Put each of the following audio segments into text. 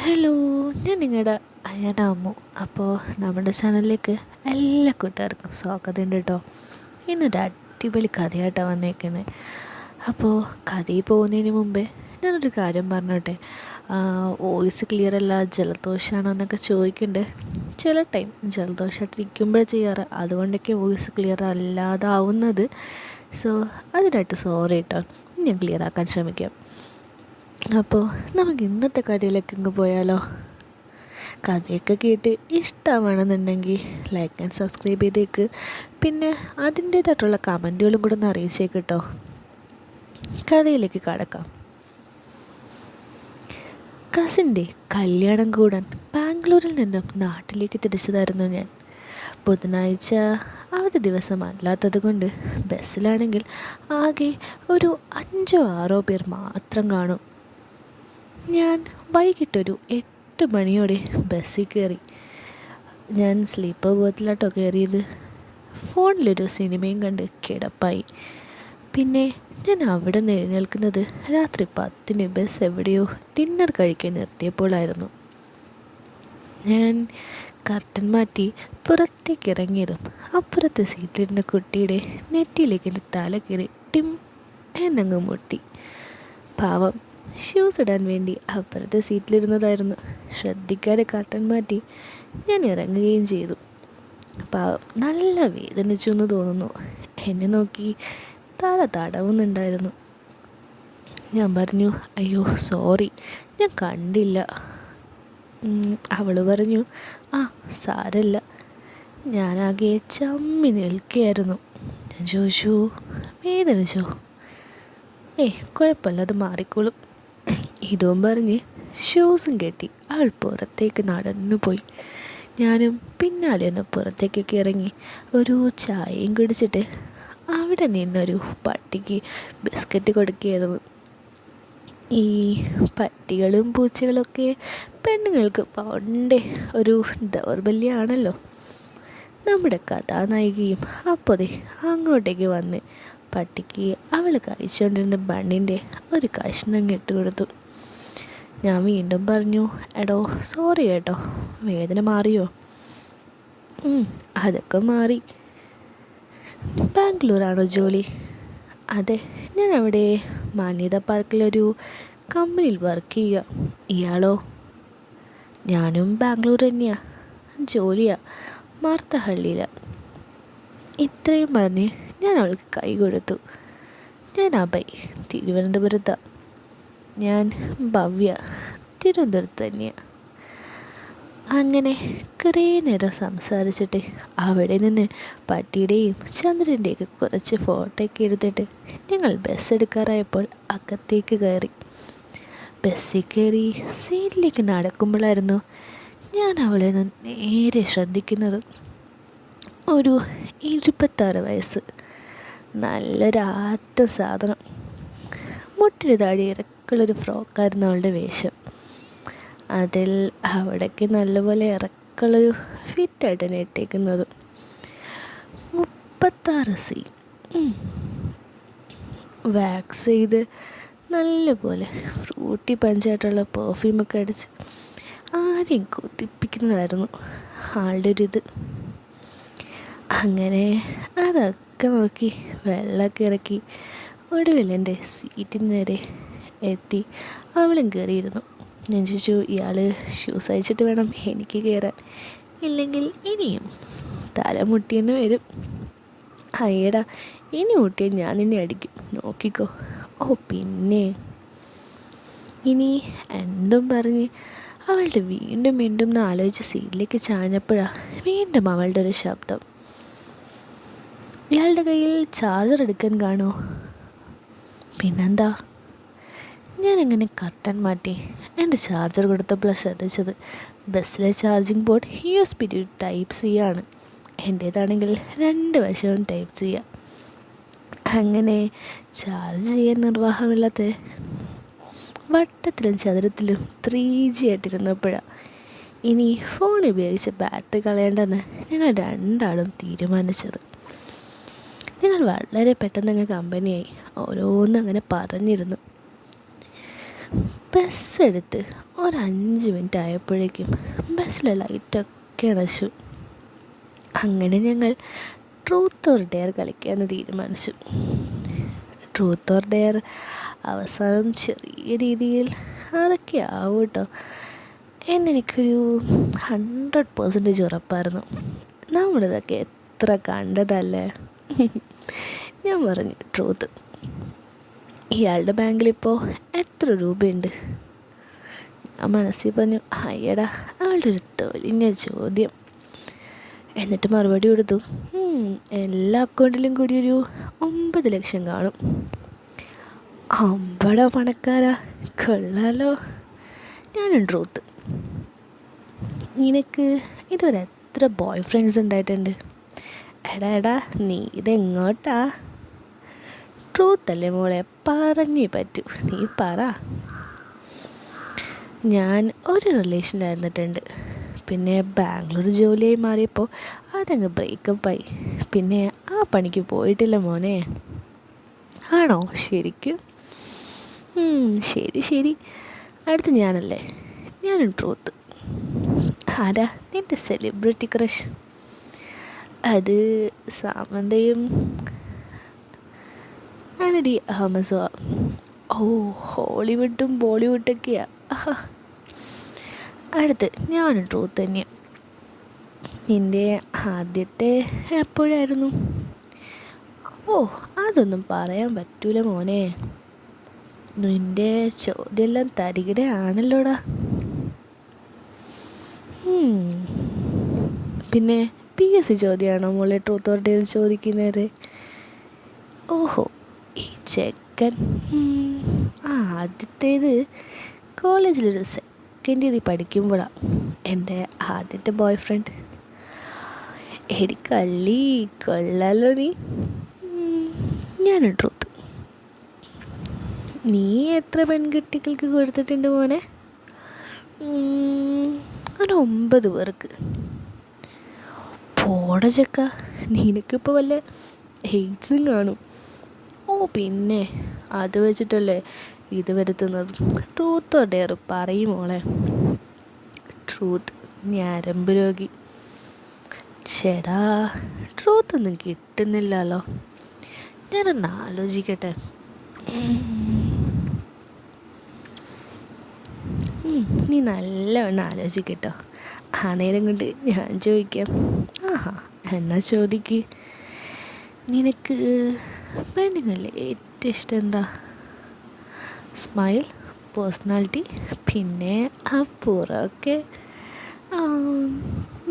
Hello ഞാൻ നിങ്ങളുടെ അയ്യന അമ്മു. അപ്പോൾ നമ്മുടെ ചാനലിലേക്ക് എല്ലാ കൂട്ടുകാർക്കും സ്വാഗതം കേട്ടോ ഇന്നൊരു അടിപൊളി കഥയായിട്ടാണ് വന്നേക്കുന്നത് അപ്പോൾ കഥയിൽ പോകുന്നതിന് മുമ്പേ ഞാനൊരു കാര്യം പറഞ്ഞോട്ടെ? വോയിസ് ക്ലിയർ അല്ല ജലദോഷമാണോ എന്നൊക്കെ ചോദിക്കുന്നുണ്ട് ചില ടൈം ജലദോഷമായിട്ടിരിക്കുമ്പോഴേ ചെയ്യാറ്. അതുകൊണ്ടൊക്കെ വോയിസ് ക്ലിയർ അല്ലാതാവുന്നത്. സോ അതിനായിട്ട് സോറി കേട്ടോ ഞാൻ ക്ലിയർ ആക്കാൻ ശ്രമിക്കാം. അപ്പോൾ നമുക്ക് ഇന്നത്തെ കഥയിലേക്ക് ഇങ്ങ് പോയാലോ? കഥയൊക്കെ കേട്ട് ഇഷ്ടമാണെന്നുണ്ടെങ്കിൽ ലൈക്ക് ആൻഡ് സബ്സ്ക്രൈബ് ചെയ്തേക്ക്. പിന്നെ അതിന്റേതായിട്ടുള്ള കമന്റുകളും കൂടെ ഒന്ന് അറിയിച്ചേക്ക് കേട്ടോ കഥയിലേക്ക് കടക്കാം. കസിന്റെ കല്യാണം കൂടാൻ ബാംഗ്ലൂരിൽ നിന്നും നാട്ടിലേക്ക് തിരിച്ചതായിരുന്നു ഞാൻ. ബുധനാഴ്ച അവധി ദിവസം അല്ലാത്തത് കൊണ്ട് ബസ്സിലാണെങ്കിൽ ആകെ ഒരു അഞ്ചോ ആറോ പേർ മാത്രം കാണും. ഞാൻ വൈകിട്ടൊരു എട്ട് മണിയോടെ ബസ്സിൽ കയറി. ഞാൻ സ്ലീപ്പർ ബോത്തിലാട്ടോ കയറിയത്. ഫോണിലൊരു സിനിമയും കണ്ട് കിടപ്പായി. പിന്നെ ഞാൻ അവിടെ നിന്ന് എഴുന്നേൽക്കുന്നത് രാത്രി പത്തിന് ബസ് എവിടെയോ ഡിന്നർ കഴിക്കാൻ നിർത്തിയപ്പോഴായിരുന്നു ഞാൻ കർട്ടൻ മാറ്റി പുറത്തേക്ക് ഇറങ്ങിയതും അപ്പുറത്തെ സീറ്റിലിരുന്ന കുട്ടിയുടെ നെറ്റിയിലേക്ക് എന്റെ തല കയറി ടിം എന്നങ്ങ് മുട്ടി. പാവം ഷൂസ് ഇടാൻ വേണ്ടി അപ്പുറത്തെ സീറ്റിലിരുന്നതായിരുന്നു ശ്രദ്ധിക്കാതെ കർട്ടൻ മാറ്റി ഞാൻ ഇറങ്ങുകയും ചെയ്തു. പാവം നല്ല വേദനിച്ചു എന്ന് തോന്നുന്നു. എന്നെ നോക്കി തല തടവുന്നുണ്ടായിരുന്നു. ഞാൻ പറഞ്ഞു അയ്യോ സോറി ഞാൻ കണ്ടില്ല. അവൾ പറഞ്ഞു ആ സാരല്ല. ഞാനാകെ ചമ്മി നിൽക്കുകയായിരുന്നു. ഞാൻ ചോദിച്ചു വേദനിച്ചോ? ഏ കുഴപ്പമില്ല അത് മാറിക്കോളും. ഇതും പറഞ്ഞ് ഷൂസും കെട്ടി അവൾ പുറത്തേക്ക് നടന്നു പോയി ഞാനും പിന്നാലെ ഒന്ന് പുറത്തേക്കൊക്കെ ഇറങ്ങി ഒരു ചായയും കുടിച്ചിട്ട് അവിടെ നിന്നൊരു പട്ടിക്ക് ബിസ്ക്കറ്റ് കൊടുക്കുകയായിരുന്നു. ഈ പട്ടികളും പൂച്ചകളൊക്കെ പെണ്ണുങ്ങൾക്ക് പണ്ടേ ഒരു ദൗർബല്യമാണല്ലോ നമ്മുടെ കഥാനായികയും അപ്പോതെ അങ്ങോട്ടേക്ക് വന്ന് പട്ടിക്ക് അവൾ കഴിച്ചുകൊണ്ടിരുന്ന ബണ്ണിന്റെ ഒരു കഷ്ണം കെട്ടുകൊടുത്തു ഞാൻ വീണ്ടും പറഞ്ഞു എടോ സോറി കേട്ടോ വേദന മാറിയോ? അതൊക്കെ മാറി. ബാംഗ്ലൂരാണോ ജോലി? അതെ ഞാൻ അവിടെ മാന്യത പാർക്കിലൊരു കമ്പനിയിൽ വർക്ക് ചെയ്യുക ഇയാളോ? ഞാനും ബാംഗ്ലൂർ തന്നെയാണ് ജോലിയാണ് മാർത്തഹള്ളിയിലാണ് ഇത്രയും പറഞ്ഞ് ഞാൻ അവൾക്ക് കൈ കൊടുത്തു. ഞാൻ അഭയ് തിരുവനന്തപുരത്താണ് ഞാൻ ഭവ്യ തിരുവനന്തപുരത്ത് തന്നെയാണ് അങ്ങനെ കുറേ നേരം സംസാരിച്ചിട്ട് അവിടെ നിന്ന് പട്ടിയുടെയും ചന്ദ്രന്റെയൊക്കെ കുറച്ച് ഫോട്ടോയൊക്കെ എടുത്തിട്ട് ഞങ്ങൾ ബസ് എടുക്കാറായപ്പോൾ അകത്തേക്ക് കയറി. ബസ്സിൽ കയറി സീറ്റിലേക്ക് നടക്കുമ്പോഴായിരുന്നു ഞാൻ അവളെ നേരെ ശ്രദ്ധിക്കുന്നത്. ഒരു ഇരുപത്താറ് വയസ്സ്. നല്ലൊരാറ്റ സാധനം. മുട്ടിന് താഴെ ഇറക്കുള്ളൊരു ഫ്രോക്കായിരുന്നു അവളുടെ വേഷം. അതിൽ അവിടേക്ക് നല്ലപോലെ ഇറക്കുള്ളൊരു ഫിറ്റായിട്ട് തന്നെ ഇട്ടേക്കുന്നത്. മുപ്പത്താറ് സി വാക്സ് ചെയ്ത് നല്ലപോലെ ഫ്രൂട്ടി പഞ്ചായിട്ടുള്ള പെർഫ്യൂമൊക്കെ അടിച്ച് ആരെയും കൊതിപ്പിക്കുന്നതായിരുന്നു ആളുടെ ഒരു ഇത്. അങ്ങനെ അതൊക്കെ നോക്കി വെള്ളമൊക്കെ ഇറക്കി ഒടുവിൽ എന്റെ സീറ്റിന് നേരെ എത്തി. അവളും കയറിയിരുന്നു. ഞാൻ ചോദിച്ചു ഇയാൾ ഷൂസ് അയച്ചിട്ട് വേണം എനിക്ക് കയറാൻ. ഇല്ലെങ്കിൽ ഇനിയും തല മുട്ടിയെന്ന് വരും. അയ്യടാ ഇനി മുട്ടിയ ഞാൻ നിന്നെ അടിക്കും. നോക്കിക്കോ. ഓ പിന്നെ? ഇനി എന്തും പറഞ്ഞ് അവളുടെ വീണ്ടും വീണ്ടും എന്ന് ആലോചിച്ച് സീറ്റിലേക്ക് ചാഞ്ഞപ്പോഴാണ് വീണ്ടും അവളുടെ ഒരു ശബ്ദം. ഇയാളുടെ കയ്യിൽ ചാർജർ എടുക്കാൻ കാണുമോ? പിന്നെന്താ? ഞാനിങ്ങനെ കർട്ടൻ മാറ്റി എന്റെ ചാർജർ കൊടുത്തപ്പോഴാണ് ശ്രദ്ധിച്ചത് ബസ്സിലെ charging board U S B type C ആണ്. എന്റേതാണെങ്കിൽ രണ്ട് വശവും ടൈപ്പ് ചെയ്യാം അങ്ങനെ ചാർജ് ചെയ്യാൻ നിർവാഹമില്ലാത്ത വട്ടത്തിലും ചതുരത്തിലും ത്രീ ജി ആയിട്ടിരുന്നപ്പോഴാണ് ഇനി ഫോൺ ഉപയോഗിച്ച് ബാറ്ററി കളയേണ്ടെന്ന് ഞങ്ങൾ രണ്ടാളും തീരുമാനിച്ചത്. ഞങ്ങൾ വളരെ പെട്ടെന്ന് അങ്ങ് കമ്പനിയായി. ഓരോന്നും അങ്ങനെ പറഞ്ഞിരുന്നു. ബസ് എടുത്ത് ഒരു അഞ്ച് മിനിറ്റ് ആയപ്പോഴേക്കും ബസ്സിലെ ലൈറ്റൊക്കെ അണച്ചു. അങ്ങനെ ഞങ്ങൾ ട്രൂത്ത് ഓർ ഡെയർ കളിക്കാമെന്ന് തീരുമാനിച്ചു. ട്രൂത്ത് ഓർ ഡെയർ അവസാനം ചെറിയ രീതിയിൽ അതൊക്കെ ആവും കേട്ടോ. എന്നെനിക്കൊരു ഹൺഡ്രഡ് പേഴ്സന്റേജ് ഉറപ്പായിരുന്നു. നമ്മളിതൊക്കെ എത്ര കണ്ടതല്ലേ? ഞാൻ പറഞ്ഞു ട്രൂത്ത്. ഇയാളുടെ ബാങ്കിലിപ്പോൾ എത്ര രൂപയുണ്ട്? ആ മനസ്സിൽ പറഞ്ഞു അയ്യടാ ആളുടെ ഒരു തൊലിഞ്ഞ ചോദ്യം. എന്നിട്ട് മറുപടി കൊടുത്തു എല്ലാ അക്കൗണ്ടിലും കൂടി ഒരു ഒമ്പത് ലക്ഷം കാണും. അമ്പട പണക്കാരാ കൊള്ളാലോ. ഞാനും ട്രൂത്ത്. നിനക്ക് ഇതുവരെ എത്ര ബോയ് ഫ്രണ്ട്സ് ഉണ്ടായിട്ടുണ്ട്? എടാ എടാ നീ ഇതെങ്ങോട്ടാ? ട്രൂത്തല്ലേ മോളെ പറഞ്ഞേ പറ്റൂ. നീ പറ. ഞാൻ ഒരു റിലേഷനായിരുന്നിട്ടുണ്ട് പിന്നെ ബാംഗ്ലൂർ ജോലിയായി മാറിയപ്പോൾ അതങ്ങ് ബ്രേക്കപ്പായി പിന്നെ ആ പണിക്ക് പോയിട്ടില്ല മോനെ. ആണോ? ശരിക്കും? ശരി ശരി. അടുത്ത് ഞാനല്ലേ? ഞാനും ട്രൂത്ത് ആരാ? നിന്റെ സെലിബ്രിറ്റി ക്രഷ് അത് സാമന്തയും ആനടി ആമസോ. ഓ ഹോളിവുഡും ബോളിവുഡൊക്കെയാ. അടുത്ത് ഞാനും ട്രൂത്ത് തന്നെയാണ് നിന്റെ ആദ്യത്തെ എപ്പോഴായിരുന്നു? ഓ അതൊന്നും പറയാൻ പറ്റൂല മോനെ. നിന്റെ ചോദ്യമെല്ലാം തരികിടയാണല്ലോടാ. പിന്നെ പി എസ് സി ചോദ്യമാണോ മോളെ ട്രൂത്ത് ഓർ ഡെയർ ചോദിക്കുന്നത്? ഓഹോ ഈ ആ ആദ്യത്തേത് കോളേജിലൊരു സെക്കൻഡ് ഇയറിൽ പഠിക്കുമ്പോഴാണ് എന്റെ ആദ്യത്തെ ബോയ് ഫ്രണ്ട് എടി കള്ളി കൊള്ളാലോ നീ. ഞാൻ ട്രൂത്ത് നീ എത്ര പെൺകുട്ടികൾക്ക് കൊടുത്തിട്ടുണ്ട് മോനെ? ഒരു ഒമ്പത് പേർക്ക്. പോട ചെക്ക നിനക്കിപ്പോൾ വല്ല എയ്ഡ്സും കാണും. പിന്നെ. അത് വെച്ചിട്ടല്ലേ ഇത് വരുത്തുന്നത്? ട്രൂത്ത് ഡെയർ പറയും മോളെ. ട്രൂത്ത് ഞരമ്പ് രോഗി. ചേടാ ട്രൂത്ത് ഒന്നും കിട്ടുന്നില്ലല്ലോ. ഞാനൊന്ന് ആലോചിക്കട്ടെ. നീ നല്ലവണ്ണം ആലോചിക്കട്ടോ ആ നേരം കൊണ്ട് ഞാൻ ചോദിക്കാം. ആഹാ എന്നാ ചോദിക്ക്? നിനക്ക് പെയിന്റിങ്ങിൽ ഏറ്റവും ഇഷ്ടം എന്താ? സ്മൈൽ പേഴ്സണാലിറ്റി പിന്നെ അപ്പുറമൊക്കെ.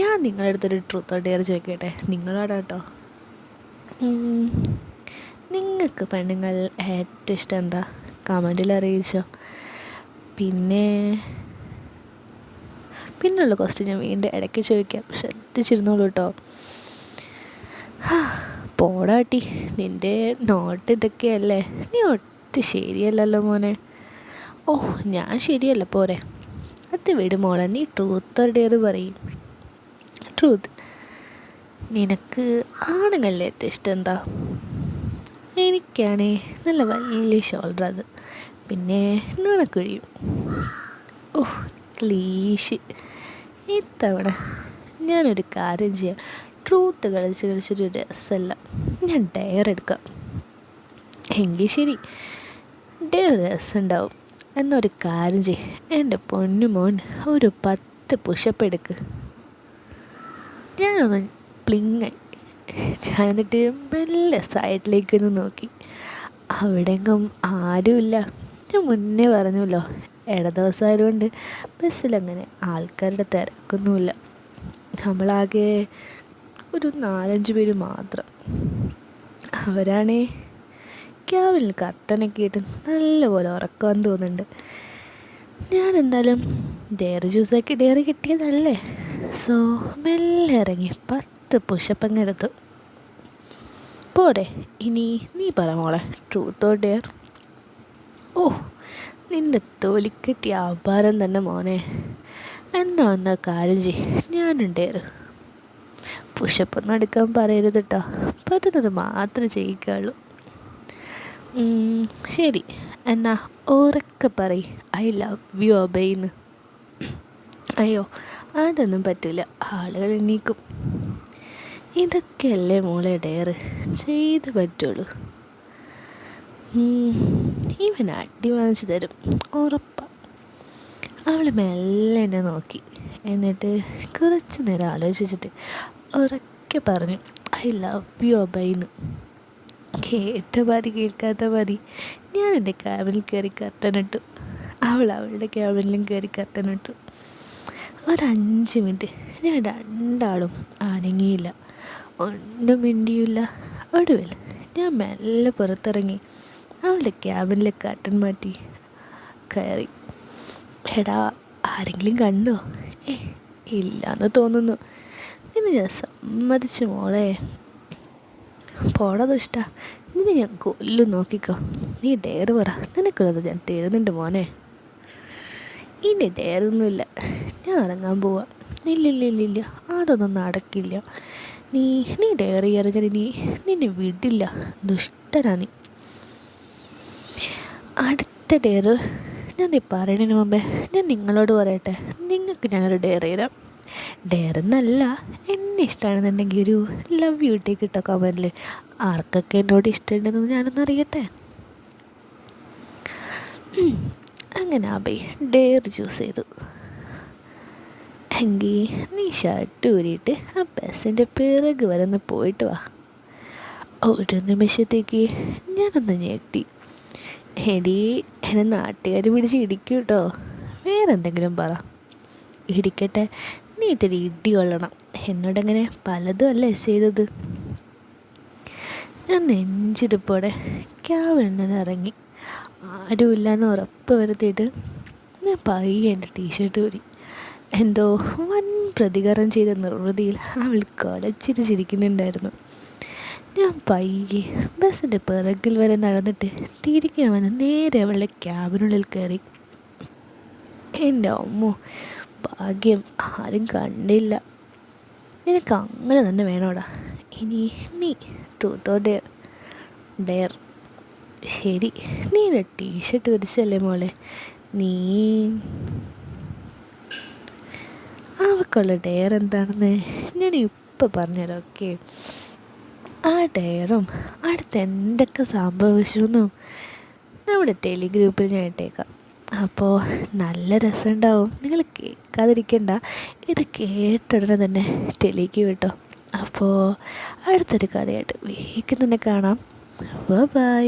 ഞാൻ നിങ്ങളുടെ അടുത്തൊരു ട്രൂത്ത് ഡെയർ ചോദിക്കട്ടെ? നിങ്ങളോടാ കേട്ടോ നിങ്ങൾക്ക് പെണ്ണുങ്ങൾ ഏറ്റവും ഇഷ്ടം എന്താ? കമന്റിൽ അറിയിച്ചോ? പിന്നെ പിന്നുള്ള ക്വസ്റ്റ്യൻ ഞാൻ വീണ്ടും ഇടയ്ക്ക് ചോദിക്കാം. ശ്രദ്ധിച്ചിരുന്നോളൂ കേട്ടോ പോടാട്ടി നിന്റെ നോട്ട് ഇതൊക്കെയല്ലേ? നീ ഒട്ട് ശരിയല്ലല്ലോ മോനെ. ഓ ഞാൻ ശരിയല്ല പോരെ. അത് വിട് മോളെ നീ ട്രൂത്ത് ഡെയർ പറയും. ട്രൂത്ത് നിനക്ക് ആണുങ്ങളിലെ ഏറ്റവും ഇഷ്ടം എന്താ? എനിക്കാണേ നല്ല വലിയ ഷോൾഡർ അത്. പിന്നെ നുണക്കുഴിയും. ഓ ക്ലീഷ് ഇത്തവണ ഞാനൊരു കാര്യം ചെയ്യാം. ട്രൂത്ത് കളിച്ച് കളിച്ചൊരു രസമല്ല. ഞാൻ ഡയർ എടുക്കാം. എങ്കിൽ ശരി. ഡയർ രസമുണ്ടാവും. എന്നൊരു കാര്യം ചെയ് എന്റെ പൊന്നു മോൻ ഒരു പത്ത് പുഷപ്പ് എടുക്ക്. ഞാനൊന്ന് പ്ലിങ്ങായി ഞാൻ എന്നിട്ട് മെല്ലെ സൈഡിലേക്കൊന്ന് നോക്കി. അവിടെങ്കും ആരുമില്ല. ഞാൻ മുന്നേ പറഞ്ഞല്ലോ ഇടദിവസമായതുകൊണ്ട് ബസ്സിലങ്ങനെ ആൾക്കാരുടെ തിരക്കൊന്നുമില്ല. നമ്മളാകെ ഒരു നാലഞ്ച് പേര് മാത്രം. അവരാണേ ക്യാബിൽ കട്ടനൊക്കെ ഇട്ട് നല്ലപോലെ ഉറക്കാൻ തോന്നുന്നുണ്ട്. ഞാൻ എന്തായാലും ഡയറി ജ്യൂസൊക്കെ ഡയറി കിട്ടിയതല്ലേ? സോ മെല്ലെ ഇറങ്ങി പത്ത് പുഷപ്പങ്ങെടുത്തു പോരെ ഇനി നീ പറ മോളെ ട്രൂത്ത് ഓർ ഡെയർ ഓ നിന്റെ തൊലിക്കെട്ടി ആഭാരം തന്നെ മോനെ. എന്നാ എന്നാ കാര്യം ചെയ് ഞാനും ഞാനുണ്ടേറ് പുഷപ്പൊന്നും എടുക്കാൻ പറയരുത് കേട്ടോ പറ്റുന്നത് മാത്രം ചെയ്യിക്കുള്ളൂ. ശരി. എന്നാ ഉറക്കെ പറയും. ഐ ലവ് യു അബൈന്ന് അയ്യോ അതൊന്നും പറ്റില്ല ആളുകൾ എണീക്കും. ഇതൊക്കെയല്ലേ മോളെ ഡയറ്? ചെയ്ത് പറ്റുള്ളൂ. ഇവൻ അടി വാങ്ങിച്ചു തരും. ഉറപ്പാ. അവൾ മെല്ലെ എന്നെ നോക്കി. എന്നിട്ട് കുറച്ച് നേരം ആലോചിച്ചിട്ട് ഉറക്കെ പറഞ്ഞു ഐ ലവ് യു അബൈന്ന്. കേട്ട മതി കേൾക്കാത്ത മതി ഞാൻ എന്റെ ക്യാബിനിൽ കയറി കർട്ടനിട്ടു അവൾ അവളുടെ ക്യാബിനിലും കയറി കർട്ടനിട്ടു ഒരഞ്ച് മിനിറ്റ്. ഞാൻ രണ്ടാളും അനങ്ങിയില്ല. ഒന്നും മിണ്ടിയില്ല. ഒടുവിൽ ഞാൻ മെല്ലെ പുറത്തിറങ്ങി. അവളുടെ ക്യാബിനിൽ കർട്ടൻ മാറ്റി കയറി. എടാ ആരെങ്കിലും കണ്ടോ? ഏ ഇല്ലയെന്ന് തോന്നുന്നു. നിന്നെ ഞാൻ സമ്മതിച്ചു മോളെ. പോടാ ദുഷ്ട ഞാൻ കൊല്ലും നോക്കിക്കോ. നീ ഡെയർ പറ നിനക്കുള്ളത് ഞാൻ തരുന്നുണ്ട് മോനെ. ഇനി ഡെയറൊന്നുമില്ല ഞാൻ ഇറങ്ങാൻ പോവാ. ഇല്ലില്ലില്ലില്ല അതൊന്നും നടക്കില്ല. നീ നീ ഡെയർ ചെയ്യാറിഞ്ഞാൽ നീ നിന്നെ വിടില്ല. ദുഷ്ടനാ നീ. അടുത്ത ഡെയർ ഞാൻ നീ പറയുന്നതിന് മുമ്പേ ഞാൻ നിങ്ങളോട് പറയട്ടെ. നിങ്ങൾക്ക് ഞാനൊരു ഡെയർ തരാം. ഡെയർ എന്നല്ല എന്നെ ഇഷ്ടമാണെന്നുണ്ടെങ്കിൽ ഒരു ലവ് യു ടേക്ക് കിട്ടോ കമന്റിൽ ആർക്കൊക്കെ എന്നോട് ഇഷ്ടമുണ്ടെന്ന് ഞാനൊന്ന് അറിയട്ടെ? അങ്ങനെ അബൈ ഡെയർ ചൂസ് ചെയ്തു. എങ്കിൽ നീ ഷർട്ട് ഊരിയിട്ട് ആ ബസ്സിന്റെ പിറക് വരെ ഒന്ന് പോയിട്ട് വാ. ഒരു നിമിഷത്തേക്ക് ഞാനൊന്ന് ഞെട്ടി. എടി എന്നെ നാട്ടുകാർ പിടിച്ച് ഇടിക്കും കേട്ടോ വേറെ എന്തെങ്കിലും പറ. ഇടിക്കട്ടെ നീ ഇത്തിരി ഇടി കൊള്ളണം. എന്നോടങ്ങനെ പലതും അല്ലേ ചെയ്തത്? ഞാൻ നെഞ്ചിരിപ്പോടെ ക്യാബിൽ നിന്ന് ഇറങ്ങി ആരുമില്ലെന്ന് ഉറപ്പ് വരുത്തിയിട്ട് ഞാൻ പയ്യെ എന്റെ ടീഷർട്ട് ഊരി. എന്തോ വൻ പ്രതികാരം ചെയ്ത നിർവൃതിയിൽ അവൾ കൊലച്ചിരിച്ചിരിക്കുന്നുണ്ടായിരുന്നു. ഞാൻ പയ്യെ ബസ്സിന്റെ പിറകിൽ വരെ നടന്നിട്ട് തിരികെ വന്ന് നേരെ അവളുടെ ക്യാബിനുള്ളിൽ കയറി. എന്റെ അമ്മോ ഭാഗ്യം ആരും കണ്ടില്ല. നിനക്ക് അങ്ങനെ തന്നെ വേണോടാ. ഇനി നീ ട്രൂത്തോ ഡെയർ ഡെയർ ശരി നീ എന്റെ ടീഷർട്ട് വിരിച്ചല്ലേ മോളെ? നീ അവക്കുള്ള ഡെയർ എന്താണെന്ന് ഞാൻ ഇപ്പം പറഞ്ഞുതരാം ഓക്കെ ആ ഡെയറും അടുത്ത് എന്തൊക്കെ സംഭവിച്ചു എന്നും നമ്മുടെ ടെലിഗ്രൂപ്പിൽ ഞാൻ ഇട്ടേക്കാം. അപ്പോൾ നല്ല രസമുണ്ടാവും നിങ്ങൾ കേൾക്കാതിരിക്കണ്ട. ഇത് കേട്ടുടനെ തന്നെ ടെലിക്ക് വിട്ടോ അപ്പോൾ അടുത്തൊരു കഥയായിട്ട് വേഗം തന്നെ കാണാം. ബൈ.